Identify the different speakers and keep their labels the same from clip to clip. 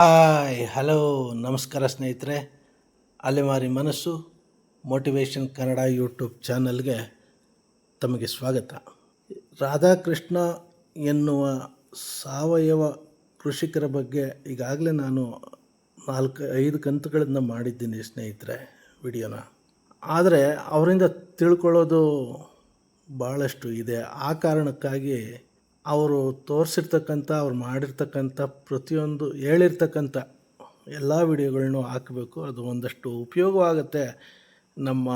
Speaker 1: Hi, hello, ನಮಸ್ಕಾರ ಸ್ನೇಹಿತರೆ. ಅಲೆಮಾರಿ ಮನಸ್ಸು ಮೋಟಿವೇಶನ್ ಕನ್ನಡ ಯೂಟ್ಯೂಬ್ ಚಾನಲ್ಗೆ ತಮಗೆ ಸ್ವಾಗತ. ರಾಧಾಕೃಷ್ಣ ಎನ್ನುವ ಸಾವಯವ ಕೃಷಿಕರ ಬಗ್ಗೆ ಈಗಾಗಲೇ ನಾನು ನಾಲ್ಕು, ಐದು ಕಂತುಗಳನ್ನು ಮಾಡಿದ್ದೀನಿ ಸ್ನೇಹಿತರೆ ವಿಡಿಯೋನ. ಆದರೆ ಅವರಿಂದ ತಿಳ್ಕೊಳ್ಳೋದು ಭಾಳಷ್ಟು ಇದೆ. ಆ ಕಾರಣಕ್ಕಾಗಿ ಅವರು ತೋರಿಸಿರ್ತಕ್ಕಂಥ, ಅವ್ರು ಮಾಡಿರ್ತಕ್ಕಂಥ ಪ್ರತಿಯೊಂದು ಹೇಳಿರ್ತಕ್ಕಂಥ ಎಲ್ಲ ವಿಡಿಯೋಗಳನ್ನೂ ಹಾಕಬೇಕು. ಅದು ಒಂದಷ್ಟು ಉಪಯೋಗವಾಗುತ್ತೆ. ನಮ್ಮ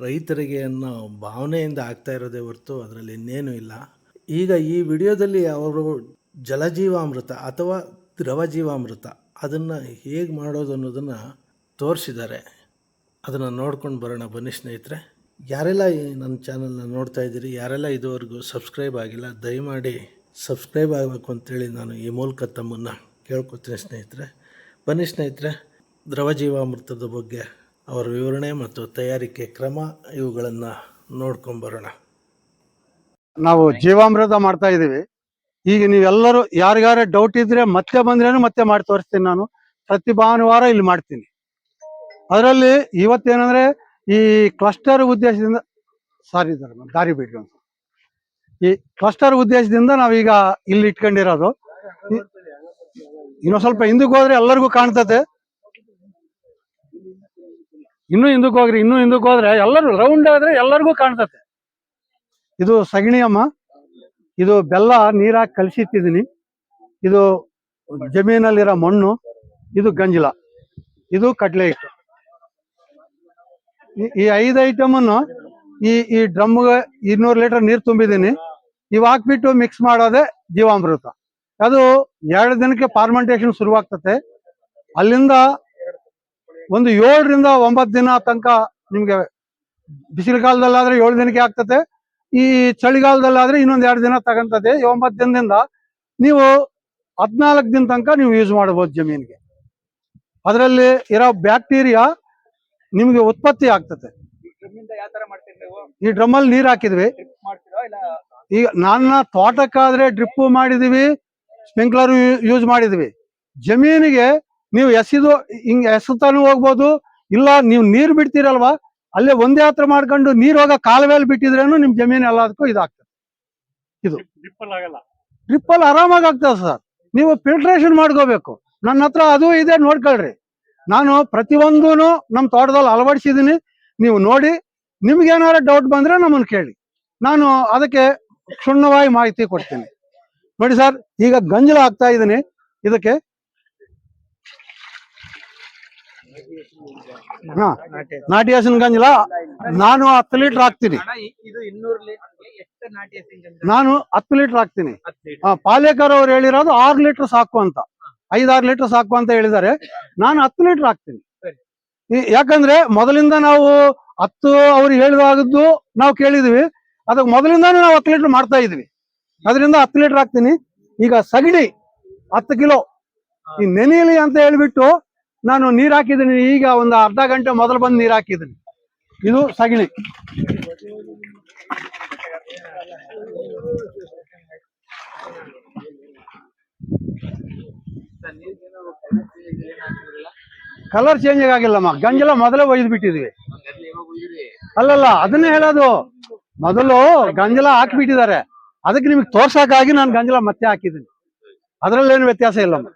Speaker 1: ರೈತರಿಗೆ ಅನ್ನೋ ಭಾವನೆಯಿಂದ ಆಗ್ತಾ ಇರೋದೇ ಹೊರತು ಅದರಲ್ಲಿ ಇನ್ನೇನೂ ಇಲ್ಲ. ಈಗ ಈ ವಿಡಿಯೋದಲ್ಲಿ ಅವರು ಜಲಜೀವಾಮೃತ ಅಥವಾ ದ್ರವ ಜೀವಾಮೃತ ಅದನ್ನು ಹೇಗೆ ಮಾಡೋದು ಅನ್ನೋದನ್ನು ತೋರಿಸಿದ್ದಾರೆ. ಅದನ್ನು ನೋಡ್ಕೊಂಡು ಬರೋಣ ಬನ್ನಿ ಸ್ನೇಹಿತರೆ. ಯಾರೆಲ್ಲ ಈ ನನ್ನ ಚಾನಲ್ನ ನೋಡ್ತಾ ಇದ್ದೀರಿ, ಯಾರೆಲ್ಲ ಇದುವರೆಗೂ ಸಬ್ಸ್ಕ್ರೈಬ್ ಆಗಿಲ್ಲ, ದಯಮಾಡಿ ಸಬ್ಸ್ಕ್ರೈಬ್ ಆಗಬೇಕು ಅಂತೇಳಿ ನಾನು ಈ ಮೂಲಕ ತಮ್ಮನ್ನು ಕೇಳ್ಕೊತೀನಿ ಸ್ನೇಹಿತರೆ. ಬನ್ನಿ ಸ್ನೇಹಿತರೆ, ದ್ರವ ಜೀವಾಮೃತದ ಬಗ್ಗೆ ಅವರ ವಿವರಣೆ ಮತ್ತು ತಯಾರಿಕೆ ಕ್ರಮ ಇವುಗಳನ್ನು ನೋಡ್ಕೊಂಬರೋಣ.
Speaker 2: ನಾವು ಜೀವಾಮೃತ ಮಾಡ್ತಾ ಇದ್ದೀವಿ. ಈಗ ನೀವೆಲ್ಲರೂ ಯಾರಿಗಾರ ಡೌಟ್ ಇದ್ರೆ ಮತ್ತೆ ಬಂದ್ರೇನು ಮತ್ತೆ ಮಾಡಿ ತೋರಿಸ್ತೀನಿ ನಾನು. ಪ್ರತಿ ಭಾನುವಾರ ಇಲ್ಲಿ ಮಾಡ್ತೀನಿ. ಅದರಲ್ಲಿ ಇವತ್ತೇನಂದ್ರೆ ಈ ಕ್ಲಸ್ಟರ್ ಉದ್ದೇಶದಿಂದ ಸಾರಿ ದಾರಿ ಬಿಡ್ರಿ ಈ ಕ್ಲಸ್ಟರ್ ಉದ್ದೇಶದಿಂದ ನಾವೀಗ ಇಲ್ಲಿ ಇಟ್ಕೊಂಡಿರೋದು. ಇನ್ನೊಂದು ಸ್ವಲ್ಪ ಹಿಂದಕ್ಕೆ ಹೋದ್ರೆ ಎಲ್ಲರಿಗೂ ಕಾಣ್ತತೆ ಇನ್ನೂ ಹಿಂದಕ್ಕೆ ಹೋಗ್ರಿ, ಇನ್ನೂ ಹಿಂದಕ್ಕೆ ಹೋದ್ರೆ ಎಲ್ಲರೂ ರೌಂಡ್ ಆದ್ರೆ ಎಲ್ಲರಿಗೂ ಕಾಣ್ತತೆ ಇದು ಸಗಣಿ ಅಮ್ಮ. ಇದು ಬೆಲ್ಲ ನೀರಾಗಿ ಕಲಸಿಟ್ಟಿದ್ದೀನಿ. ಇದು ಜಮೀನಲ್ಲಿರೋ ಮಣ್ಣು. ಇದು ಗಂಜಲ. ಇದು ಕಡಲೆ ಹಿಟ್ಟು. ಈ- ಐದು ಐಟಮ್ ಅನ್ನು ಈ ಈ ಡ್ರಮ್ಗೆ ಇನ್ನೂರು ಲೀಟರ್ ನೀರು ತುಂಬಿದ್ದೀನಿ. ಇವ್ ಹಾಕ್ಬಿಟ್ಟು ಮಿಕ್ಸ್ ಮಾಡೋದೇ ಜೀವಾಮೃತ. ಅದು ಎರಡು ದಿನಕ್ಕೆ ಫಾರ್ಮೆಂಟೇಶನ್ ಶುರುವಾಗ್ತತೆ. ಅಲ್ಲಿಂದ ಒಂದು ಏಳರಿಂದ ಒಂಬತ್ತು ದಿನ ತನಕ ನಿಮಗೆ ಬಿಸಿಲು ಕಾಲದಲ್ಲಾದ್ರೆ ಏಳು ದಿನಕ್ಕೆ ಆಗ್ತತೆ. ಈ ಚಳಿಗಾಲದಲ್ಲಾದ್ರೆ ಇನ್ನೊಂದು ಎರಡು ದಿನ ತಗೊಂತದೆ ಒಂಬತ್ತು ದಿನದಿಂದ ನೀವು ಹದ್ನಾಲ್ಕು ದಿನ ತನಕ ನೀವು ಯೂಸ್ ಮಾಡಬಹುದು ಜಮೀನಿಗೆ. ಅದರಲ್ಲಿ ಇರೋ ಬ್ಯಾಕ್ಟೀರಿಯಾ ನಿಮ್ಗೆ ಉತ್ಪತ್ತಿ ಆಗ್ತದೆ. ಈ ಡ್ರಮ್ ಅಲ್ಲಿ ನೀರ್ ಹಾಕಿದ್ವಿ. ಈಗ ನನ್ನ ತೋಟಕ್ಕಾದ್ರೆ ಡ್ರಿಪ್ ಮಾಡಿದೀವಿ ಸ್ಪ್ರಿಂಕ್ಲರ್ ಯೂಸ್ ಮಾಡಿದ್ವಿ. ಜಮೀನಿಗೆ ನೀವು ಎಸಿದು ಹಿಂಗ್ ಎಸತಾನು ಹೋಗ್ಬೋದು ಇಲ್ಲ ನೀವು ನೀರ್ ಬಿಡ್ತೀರಲ್ವಾ ಅಲ್ಲೇ ಒಂದೇ ಹತ್ರ ಮಾಡ್ಕೊಂಡು ನೀರ್ ಹೋಗ ಕಾಲುವೆಯಲ್ಲಿ ಬಿಟ್ಟಿದ್ರೇನು ನಿಮ್ ಜಮೀನ್ ಎಲ್ಲದಕ್ಕೂ ಇದಾಗ್ತದೆ. ಇದು. ಅಲ್ಲಿ ಆರಾಮಾಗಿ ಆಗ್ತದೆ ಸರ್. ನೀವು ಫಿಲ್ಟ್ರೇಷನ್ ಮಾಡ್ಕೋಬೇಕು. ನನ್ನ ಹತ್ರ ಅದು ಇದೆ ನೋಡ್ಕೊಳ್ರಿ. ನಾನು ಪ್ರತಿಯೊಂದೂನು ನಮ್ಮ ತೋಟದಲ್ಲಿ ಅಳವಡಿಸಿದ್ದೀನಿ ನೀವು ನೋಡಿ ನಿಮ್ಗೆ ಏನಾರ ಡೌಟ್ ಬಂದ್ರೆ ನಮ್ಮನ್ನು ಕೇಳಿ. ನಾನು ಅದಕ್ಕೆ ಕ್ಷುಣ್ಣವಾಗಿ ಮಾಹಿತಿ ಕೊಡ್ತೀನಿ. ನೋಡಿ ಸರ್ ಈಗ ಗಂಜಲ ಹಾಕ್ತಾ ಇದ್ದೀನಿ. ಇದಕ್ಕೆ ಹಾ ನಾಟಿ ಹಸಿನ ಗಂಜಲ. ನಾನು ಹತ್ತು ಲೀಟರ್ ಹಾಕ್ತೀನಿ. ನಾನು ಹತ್ತು ಲೀಟರ್ ಹಾಕ್ತೀನಿ. ಆ, ಪಾಲೇಕರ್ ಅವ್ರು ಹೇಳಿರೋದು ಆರು ಲೀಟರ್ ಸಾಕು ಅಂತ. ಐದಾರು ಲೀಟರ್ ಸಾಕು ಅಂತ ಹೇಳಿದ್ದಾರೆ. ನಾನು ಹತ್ತು ಲೀಟರ್ ಹಾಕ್ತೀನಿ. ಯಾಕಂದ್ರೆ ಮೊದಲಿಂದ ನಾವು ಹತ್ತು ಅವ್ರು ಹೇಳಿದಾಗದ್ದು ನಾವು ಕೇಳಿದ್ವಿ. ಅದಕ್ಕೆ ಮೊದಲಿಂದಾನೇ ನಾವು ಹತ್ತು ಲೀಟರ್ ಮಾಡ್ತಾ ಇದ್ವಿ. ಅದರಿಂದ ಹತ್ತು ಲೀಟರ್ ಹಾಕ್ತೀನಿ. ಈಗ ಸಗಣಿ ಹತ್ತು ಕಿಲೋ. ಈ ನೆನೆಯಲಿ ಅಂತ ಹೇಳ್ಬಿಟ್ಟು ನಾನು ನೀರ್ ಹಾಕಿದ್ದೀನಿ. ಈಗ ಒಂದು ಅರ್ಧ ಗಂಟೆ ಮೊದಲು ಬಂದು ನೀರ್ ಹಾಕಿದ್ದೀನಿ. ಇದು ಸಗಣಿ. ಕಲರ್ ಚೇಂಜ್ ಆಗಿಲ್ಲಮ್ಮ ಗಂಜಲ ಮೊದಲೇ ಒಯ್ದು ಬಿಟ್ಟಿದ್ವಿ. ಅಲ್ಲಲ್ಲ, ಅದನ್ನೇ ಹೇಳೋದು. ಮೊದಲು ಗಂಜಲ ಹಾಕ್ಬಿಟ್ಟಿದ್ದಾರೆ. ಅದಕ್ಕೆ ನಿಮಗೆ ತೋರ್ಸಕ್ಕಾಗಿ ನಾನು ಗಂಜಲ ಮತ್ತೆ ಹಾಕಿದ್ದೀನಿ. ಅದ್ರಲ್ಲೇನು ವ್ಯತ್ಯಾಸ ಇಲ್ಲಮ್ಮ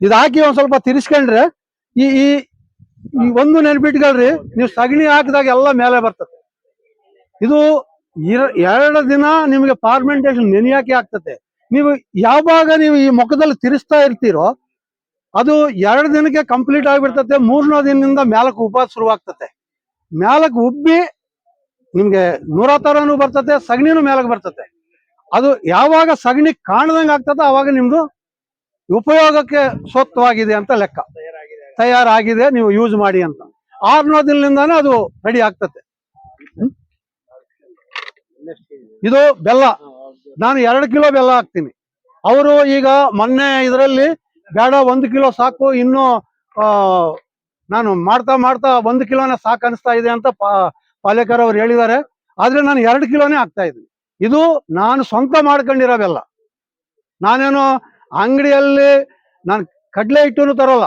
Speaker 2: ಇದು ಹಾಕಿ ಒಂದ್ ಸ್ವಲ್ಪ ತಿರ್ಸ್ಕೊಂಡ್ರೆ ಈ ಈ ಒಂದು ನೆನ್ಪಿಟ್ಕೊಳ್ರಿ, ನೀವು ಸಗಣಿ ಹಾಕಿದಾಗ ಎಲ್ಲ ಮೇಲೆ ಬರ್ತದೆ. ಇದು ಎರಡು ದಿನ ನಿಮಗೆ ಫಾರ್ಮೆಂಟೇಶನ್ ನೆನೆಯಾಕೆ ಆಗ್ತದೆ. ನೀವು ಯಾವಾಗ ನೀವು ಈ ಮುಖದಲ್ಲಿ ತಿರ್ಸ್ತಾ ಇರ್ತೀರೋ ಅದು ಎರಡು ದಿನಕ್ಕೆ ಕಂಪ್ಲೀಟ್ ಆಗಿಬಿಡ್ತತೆ, ಮೂರನೇ ದಿನದಿಂದ ಮ್ಯಾಲಕ್ ಉಪ ಶುರುವಾಗ್ತತೆ. ಮ್ಯಾಲಕ್ ಉಬ್ಬಿ ನಿಮ್ಗೆ ನೂರ ತರನು ಬರ್ತತೆ, ಸಗಣಿನೂ ಮ್ಯಾಲಕ್ ಬರ್ತತೆ. ಅದು ಯಾವಾಗ ಸಗಣಿ ಕಾಣದಂಗೆ ಆಗ್ತದೆ ಅವಾಗ ನಿಮ್ದು ಉಪಯೋಗಕ್ಕೆ ಸೂಕ್ತವಾಗಿದೆ ಅಂತ ಲೆಕ್ಕ. ತಯಾರಾಗಿದೆ, ನೀವು ಯೂಸ್ ಮಾಡಿ ಅಂತ. ಆರ್ನೋ ದಿನದಿಂದಾನೇ ಅದು ರೆಡಿ ಆಗ್ತತೆ. ಇದು ಬೆಲ್ಲ. ನಾನು ಎರಡು ಕಿಲೋ ಬೆಲ್ಲ ಹಾಕ್ತೀನಿ. ಅವರು ಈಗ ಮೊನ್ನೆ ಇದರಲ್ಲಿ ಬೇಡ, ಒಂದು ಕಿಲೋ ಸಾಕು, ಇನ್ನು ನಾನು ಮಾಡ್ತಾ ಮಾಡ್ತಾ ಒಂದು ಕಿಲೋನೇ ಸಾಕು ಅನಿಸ್ತಾ ಇದೆ ಅಂತ ಪಾಲೇಕರ್ ಅವ್ರು ಹೇಳಿದ್ದಾರೆ. ಆದ್ರೆ ನಾನು ಎರಡು ಕಿಲೋನೇ ಆಗ್ತಾ ಇದ್ದೀನಿ. ಇದು ನಾನು ಸ್ವಂತ ಮಾಡ್ಕೊಂಡಿರೋ ಬೆಲ್ಲ ನಾನೇನು ಅಂಗಡಿಯಲ್ಲಿ, ನಾನು ಕಡಲೆ ಹಿಟ್ಟು ತರಲ್ಲ.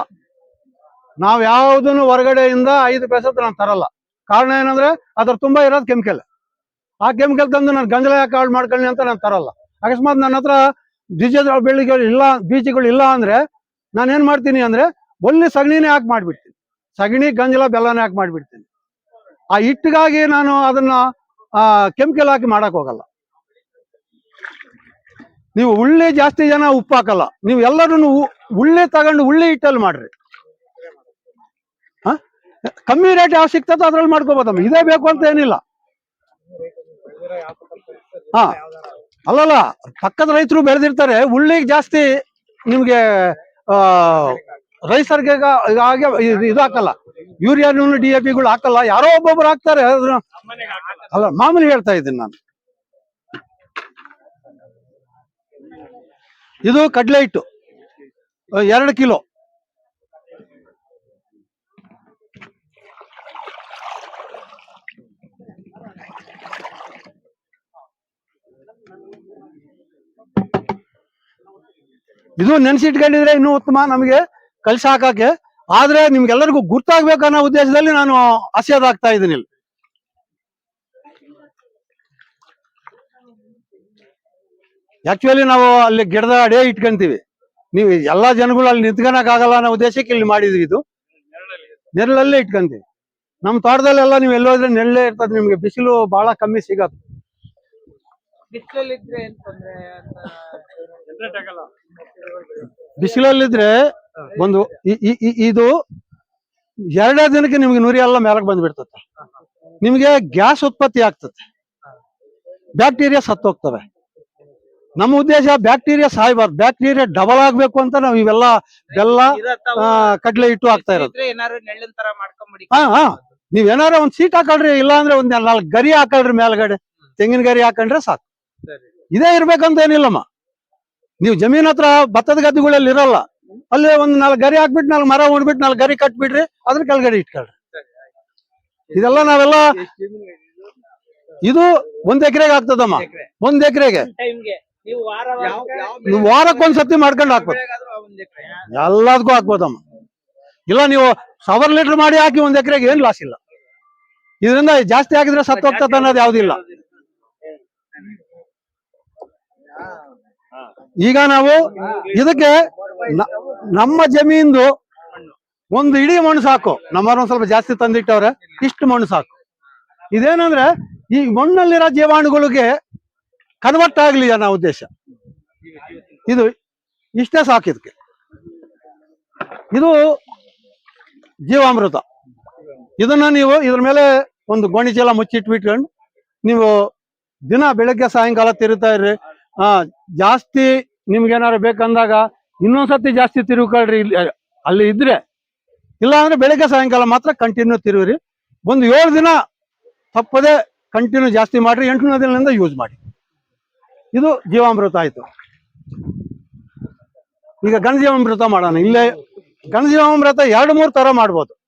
Speaker 2: ನಾವ್ ಯಾವುದನ್ನು ಹೊರಗಡೆಯಿಂದ ಐದು ಪೈಸ ನಾನು ತರಲ್ಲ. ಕಾರಣ ಏನಂದ್ರೆ ಅದ್ರ ತುಂಬಾ ಇರೋದು ಕೆಮಿಕಲ್. ಆ ಕೆಮಿಕಲ್ ತಂದು ನಾನು ಗಂಜಲ ಯಾಕೆ ಹಾಳು ಮಾಡ್ಕೊಳ್ಳಿ ಅಂತ ನಾನು ತರಲ್ಲ. ಅಕಸ್ಮಾತ್ ನನ್ನ ಹತ್ರ ಬೀಜದ ಬೆಳೆಗಳು ಇಲ್ಲ, ಬೀಜಗಳು ಇಲ್ಲ ಅಂದ್ರೆ ನಾನು ಏನ್ ಮಾಡ್ತೀನಿ ಅಂದ್ರೆ ಒಳ್ಳೆ ಸಗಣಿನೇ ಹಾಕಿ ಮಾಡ್ಬಿಡ್ತೀನಿ. ಸಗಣಿ, ಗಂಜಲ, ಬೆಲ್ಲನೇ ಹಾಕಿ ಮಾಡ್ಬಿಡ್ತೀನಿ. ಆ ಹಿಟ್ಟಿಗಾಗಿ ನಾನು ಅದನ್ನ ಕೆಮಿಕಲ್ ಹಾಕಿ ಮಾಡಕ್ ಹೋಗಲ್ಲ. ನೀವು ಉಳ್ಳಿ ಜಾಸ್ತಿ ಜನ ಉಪ್ಪು ಹಾಕಲ್ಲ. ನೀವು ಎಲ್ಲರೂ ಉಳ್ಳಿ ತಗೊಂಡು ಉಳ್ಳಿ ಹಿಟ್ಟಲ್ಲಿ ಮಾಡ್ರಿ? ಕಮ್ಮಿ ರೇಟ್ ಯಾವ ಸಿಗ್ತದೋ ಅದ್ರಲ್ಲಿ ಮಾಡ್ಕೋಬೋದಮ್ಮ. ಇದೇ ಬೇಕು ಅಂತ ಏನಿಲ್ಲ. ಹಾ. ಅಲ್ಲಲ್ಲ, ಪಕ್ಕದ ರೈತರು ಬೆಳೆದಿರ್ತಾರೆ, ಉಳ್ಳಿಗೆ ಜಾಸ್ತಿ ನಿಮ್ಗೆ, ಆ ರೈತರಿಗೆ ಇದು- ಹಾಕಲ್ಲ ಯೂರಿಯಾನು ಡಿ ಎ ಪಿಗಳು ಹಾಕಲ್ಲ, ಯಾರೋ ಒಬ್ಬೊಬ್ರು ಹಾಕ್ತಾರೆ ಅಲ್ಲ, ಮಾಮೂಲಿ ಹೇಳ್ತಾ ಇದ್ದೀನಿ ನಾನು. ಇದು ಕಡಲೆ ಹಿಟ್ಟು. ಎರಡು ಕಿಲೋ. ಇದು ನೆನ್ಸಿಟ್ಕೊಂಡಿದ್ರೆ ಇನ್ನೂ ಉತ್ತಮ ನಮಗೆ ಕಲ್ಸಿ ಹಾಕಕ್ಕೆ. ಆದ್ರೆ ನಿಮ್ಗೆಲ್ಲರಿಗೂ ಗುರ್ತಾಗ್ಬೇಕು ಅನ್ನೋ ಉದ್ದೇಶದಲ್ಲಿ ನಾನು ಹಸಿಯೋದಾಗ್ತಾ ಇದ್ದೀನಿ ಇಲ್ಲಿ. ಆಕ್ಚುಲಿ ನಾವು ಅಲ್ಲಿ ಗಿಡದ ಅಡೇ ಇಟ್ಕೊಂತೀವಿ. ನೀವು ಎಲ್ಲಾ ಜನಗಳು ಅಲ್ಲಿ ನಿಂತ್ಕೊಳಕ್ ಆಗಲ್ಲ ಅನ್ನೋ ಉದ್ದೇಶಕ್ಕೆ ಇಲ್ಲಿ ಮಾಡಿದ್ವಿ ಇದು. ನೆರಳಲ್ಲೇ ಇಟ್ಕೊಂತೀವಿ. ನಮ್ಮ ತೋಟದಲ್ಲೆಲ್ಲ ನೀವು ಎಲ್ಲೋದ್ರೆ ನೆರಳೇ ಇರ್ತದೆ ನಿಮ್ಗೆ ಬಿಸಿಲು ಬಹಳ ಕಮ್ಮಿ ಸಿಗತ್ತೆ
Speaker 3: ಬಿಸಿಲಲ್ಲಿದ್ರೆ
Speaker 2: ಒಂದು ಇದು ಎರಡೇ ದಿನಕ್ಕೆ ನಿಮ್ಗೆ ನುರಿ ಎಲ್ಲ ಮೇಲಕ್ಕೆ ಬಂದ್ಬಿಡ್ತತ್ತೆ ನಿಮ್ಗೆ ಗ್ಯಾಸ್ ಉತ್ಪತ್ತಿ ಆಗ್ತತ್ತೆ ಬ್ಯಾಕ್ಟೀರಿಯಾ ಸತ್ತೋಗ್ತವೆ. ನಮ್ಮ ಉದ್ದೇಶ ಬ್ಯಾಕ್ಟೀರಿಯಾ ಸಾಯ್ಬಾರ್ದು. ಬ್ಯಾಕ್ಟೀರಿಯಾ ಡಬಲ್ ಆಗ್ಬೇಕು ಅಂತ ನಾವು ಇವೆಲ್ಲ ಬೆಲ್ಲ ಕಡ್ಲೆ ಇಟ್ಟು ಹಾಕ್ತಾ ಇರೋದು. ಹಾ ಹಾ. ನೀವ್ ಏನಾರ ಒಂದ್ ಸೀಟ್ ಹಾಕೊಳ್ರಿ ಇಲ್ಲ ಅಂದ್ರೆ ಒಂದ್ ನಾಲ್ಕು ಗರಿ ಹಾಕೊಳ್ರಿ ಮೇಲ್ಗಡೆ. ತೆಂಗಿನ ಗರಿ ಹಾಕೊಂಡ್ರೆ ಸಾಕು. ಇದೇ ಇರ್ಬೇಕಂತ ಏನಿಲ್ಲಮ್ಮ ನೀವು ಜಮೀನ್ ಹತ್ರ ಭತ್ತದ ಗದ್ದೆಗಳಲ್ಲಿ ಇರಲ್ಲ. ಅಲ್ಲೇ ಒಂದ್ ನಾಲ್ಕು ಗರಿ ಹಾಕ್ಬಿಟ್ಟು, ನಾಲ್ಕು ಮರ ಉಣ್ಬಿಟ್ಟು, ನಾಲ್ಕು ಗರಿ ಕಟ್ಬಿಡ್ರಿ, ಅದ್ರ ಕೆಳಗಡೆ ಇಟ್ಕೊಳ್ರಿ. ಇದೆಲ್ಲ ನಾವೆಲ್ಲ ಇದು ಒಂದ್ ಎಕರೆಗೆ ಆಗ್ತದಮ್ಮ. ಒಂದ್ ಎಕರೆಗೆ.
Speaker 3: ನೀವು ವಾರ
Speaker 2: ನೀವು ವಾರಕ್ಕೊಂದ್ ಸತಿ ಮಾಡ್ಕೊಂಡು
Speaker 3: ಎಕರೆ
Speaker 2: ಎಲ್ಲದಕ್ಕೂ ಹಾಕ್ಬೋದಮ್ಮ. ಇಲ್ಲ, ನೀವು ಸಾವಿರ ಲೀಟರ್ ಮಾಡಿ ಹಾಕಿ ಒಂದ್ ಎಕರೆಗೆ ಏನ್ ಲಾಸ್ ಇಲ್ಲ. ಇದರಿಂದ ಜಾಸ್ತಿ ಹಾಕಿದ್ರೆ ಸತ್ತು ಹೋಗ್ತದೆ ಅನ್ನೋದು ಯಾವ್ದಿಲ್ಲ ಈಗ ನಾವು ಇದಕ್ಕೆ ನಮ್ಮ ಜಮೀನ್ದು ಒಂದು ಇಡೀ ಮಣ್ಣು ಸಾಕು. ನಮ್ಮವ್ರ ಒಂದ್ ಸ್ವಲ್ಪ ಜಾಸ್ತಿ ತಂದಿಟ್ಟವ್ರೆ, ಇಷ್ಟು ಮಣ್ಣು ಸಾಕು. ಇದೇನಂದ್ರೆ ಈ ಮಣ್ಣಲ್ಲಿರೋ ಜೀವಾಣುಗಳಿಗೆ ಕನ್ವರ್ಟ್ ಆಗ್ಲಿ ಅನ್ನೋ ಉದ್ದೇಶ. ಇದು ಇಷ್ಟೇ ಸಾಕು ಇದಕ್ಕೆ. ಇದು ಜೀವಾಮೃತ. ಇದನ್ನ ನೀವು ಇದ್ರ ಮೇಲೆ ಒಂದು ಗೋಣಿಚೀಲ ಮುಚ್ಚಿಟ್ಬಿಟ್ಕೊಂಡು ನೀವು ದಿನ ಬೆಳಗ್ಗೆ ಸಾಯಂಕಾಲ ತಿರುತ್ತಾ ಇರ್ರಿ. ಆ, ಜಾಸ್ತಿ ನಿಮ್ಗೆ ಏನಾರು ಬೇಕಂದಾಗ ಇನ್ನೊಂದ್ಸತಿ ಜಾಸ್ತಿ ತಿರುಗ್ಕೊಳ್ರಿ ಇಲ್ಲಿ, ಅಲ್ಲಿ ಇದ್ರೆ. ಇಲ್ಲ ಅಂದ್ರೆ ಬೆಳಿಗ್ಗೆ ಸಾಯಂಕಾಲ ಮಾತ್ರ ಕಂಟಿನ್ಯೂ ತಿರುವಿರಿ. ಒಂದು ಏಳು ದಿನ ತಪ್ಪದೆ ಕಂಟಿನ್ಯೂ ಜಾಸ್ತಿ ಮಾಡ್ರಿ, ಎಂಟನೇ ದಿನದಿಂದ ಯೂಸ್ ಮಾಡಿ. ಇದು ಜೀವಾಮೃತ ಆಯ್ತು. ಈಗ ಗಣಜೀವಾಮೃತ ಮಾಡೋಣ. ಇಲ್ಲೇ ಗಣಜೀವಾಮೃತ ಎರಡು ಮೂರು ತರ ಮಾಡ್ಬೋದು.